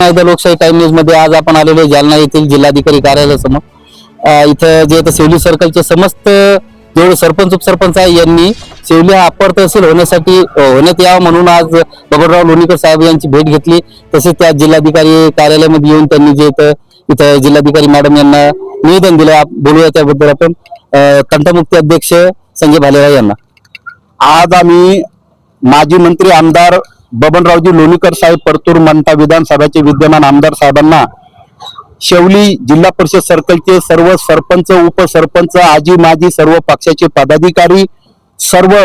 एकदा लोकशाही टाइम न्यूजमध्ये आज आपण आलेलो जालना येथील जिल्हाधिकारी कार्यालयासमोर. अं, इथं जे आता सेवली सर्कलचे समस्त जेवढे सरपंच उपसरपंच आहे यांनी सेवली हा अपर तहसील होण्यासाठी होण्यात यावं म्हणून आज बबनराव लोणीकर साहेब यांची भेट घेतली. तसेच त्या जिल्हाधिकारी कार्यालयामध्ये येऊन त्यांनी जे इथं इथं जिल्हाधिकारी मॅडम यांना निवेदन दिलं. बोलूया त्याबद्दल आपण. कंठमुक्ती अध्यक्ष संजय भालेराव यांना. आज आम्ही माजी मंत्री आमदार बबनरावजी लोणीकर साहेब परतूर मंठा विधानसभेचे विद्यमान आमदार साहेबांना शेवली जिल्हा परिषद सर्कलचे सर्व सरपंच उपसरपंच आजी माजी सर्व पक्षाचे पदाधिकारी सर्व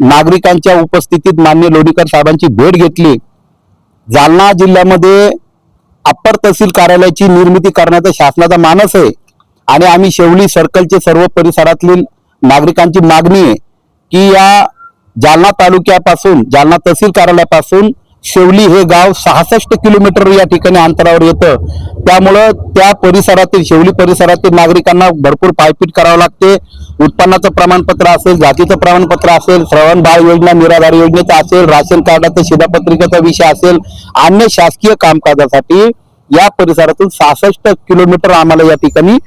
नागरिकांच्या उपस्थितीत मान्य लोणीकर साहेबांची भेट घेतली. जालना जिल्ह्यामध्ये अप्पर तहसील कार्यालयाची निर्मिती करण्याचा शासनाचा मानस आहे आणि आम्ही शेवली सर्कलचे सर्व परिसरातील नागरिकांची मागणी आहे की या जालना तालुक्यापासून जालना तहसील कार्यालयापासून शेवली हे गाव सहासष्ट किलोमीटर या ठिकाणी अंतरावर येतं. त्यामुळं त्या परिसरातील शेवली परिसरातील नागरिकांना भरपूर पायपीट करावं लागते. उत्पन्नाचं प्रमाणपत्र असेल जातीचं प्रमाणपत्र असेल श्रवण बाळ योजना निराधार योजनेचं असेल राशन कार्डाचं शिधापत्रिकेचा विषय असेल अन्य शासकीय कामकाजासाठी या परिसरातून सहासष्ट किलोमीटर आम्हाला या ठिकाणी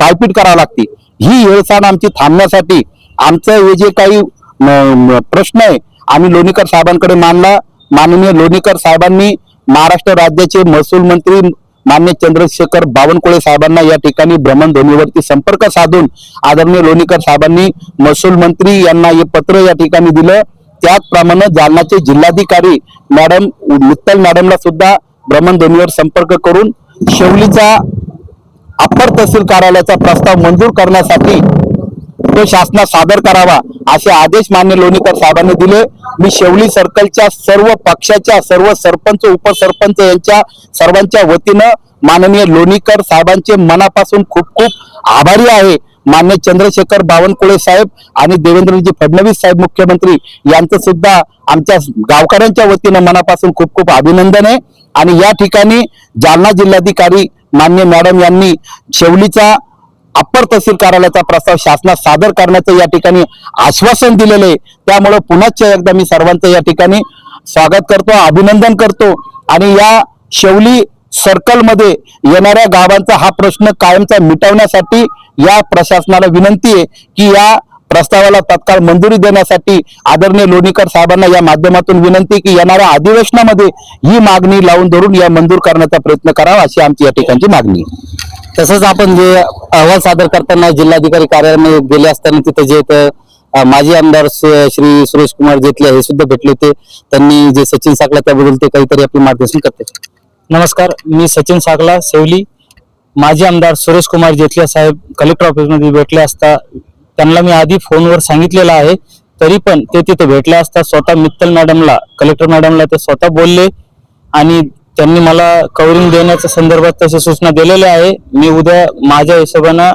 पायपीट करावं लागते. ही हेळसाण आमची थांबण्यासाठी आमचं हे जे काही प्रश्न आहे. आम्ही लोणीकर साहेबांकडे मानला. माननीय लोणीकर साहेबांनी महाराष्ट्र राज्याचे महसूल मंत्री मान्य चंद्रशेखर बावनकुळे साहेबांना या ठिकाणी भ्रमणध्वनीवरती संपर्क साधून आदरणीय लोणीकर साहेबांनी महसूल मंत्री यांना हे पत्र या ठिकाणी दिलं. त्याचप्रमाणे जालनाचे जिल्हाधिकारी मॅडम मित्तल मॅडमला सुद्धा भ्रमणध्वनीवर संपर्क करून शेवलीचा अप्पर तहसील कार्यालयाचा प्रस्ताव मंजूर करण्यासाठी तो शासनात सादर करावा असे आदेश मान्य लोणीकर साहेबांनी दिले. मी शेवली सर्कलच्या सर्व पक्षाच्या सर्व सरपंच उपसरपंच यांच्या सर्वांच्या वतीनं माननीय लोणीकर साहेबांचे मनापासून खूप खूप आभारी आहे. मान्य चंद्रशेखर बावनकुळे साहेब आणि देवेंद्रजी फडणवीस साहेब मुख्यमंत्री यांचं सुद्धा आमच्या गावकऱ्यांच्या वतीनं मनापासून खूप खूप अभिनंदन आहे. आणि या ठिकाणी जालना जिल्हाधिकारी मान्य मॅडम यांनी शेवलीचा अप्पर तहसील कार्यालयाचा प्रस्ताव शासनात सादर करण्याचं या ठिकाणी आश्वासन दिलेलं आहे. त्यामुळे पुन्हा एकदा मी सर्वांचं या ठिकाणी स्वागत करतो अभिनंदन करतो. आणि या शेवली सर्कलमध्ये येणाऱ्या गावांचा हा प्रश्न कायमचा मिटवण्यासाठी या प्रशासनाला विनंती आहे की या प्रस्तावाला तत्काळ मंजुरी देण्यासाठी आदरणीय लोणीकर साहेबांना या माध्यमातून विनंती की येणाऱ्या अधिवेशनामध्ये ही मागणी लावून धरून या मंजूर करण्याचा प्रयत्न करावा अशी आमची या ठिकाणची मागणी आहे. तसंच आपण जे अहवाल सादर करताना जिल्हाधिकारी कार्यालयामध्ये गेले असताना तिथे जे माजी आमदार श्री सुरेश कुमार जेतले हे सुद्धा भेटले होते. त्यांनी जे सचिन साकला त्याबद्दल ते काहीतरी आपले मार्गदर्शन करते. नमस्कार मी सचिन साकला सेवली. माजी आमदार सुरेश कुमार जेतले साहेब कलेक्टर ऑफिसमध्ये भेटले असता त्यांना मी आधी फोनवर सांगितलेलं आहे तरी पण ते तिथे भेटले असता स्वतः मित्तल मॅडमला कलेक्टर मॅडमला ते स्वतः बोलले आणि त्यांनी मला कवरिंग देण्याच्या संदर्भात तशी सूचना दिलेल्या आहे. मी उद्या माझ्या हिशोबानं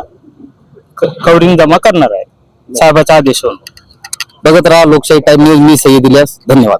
कवरिंग जमा करणार आहे. साहेबाचा आदेश होऊन बघत राहा लोकशाही टाइम न्यूज मी सही दिल्यास धन्यवाद.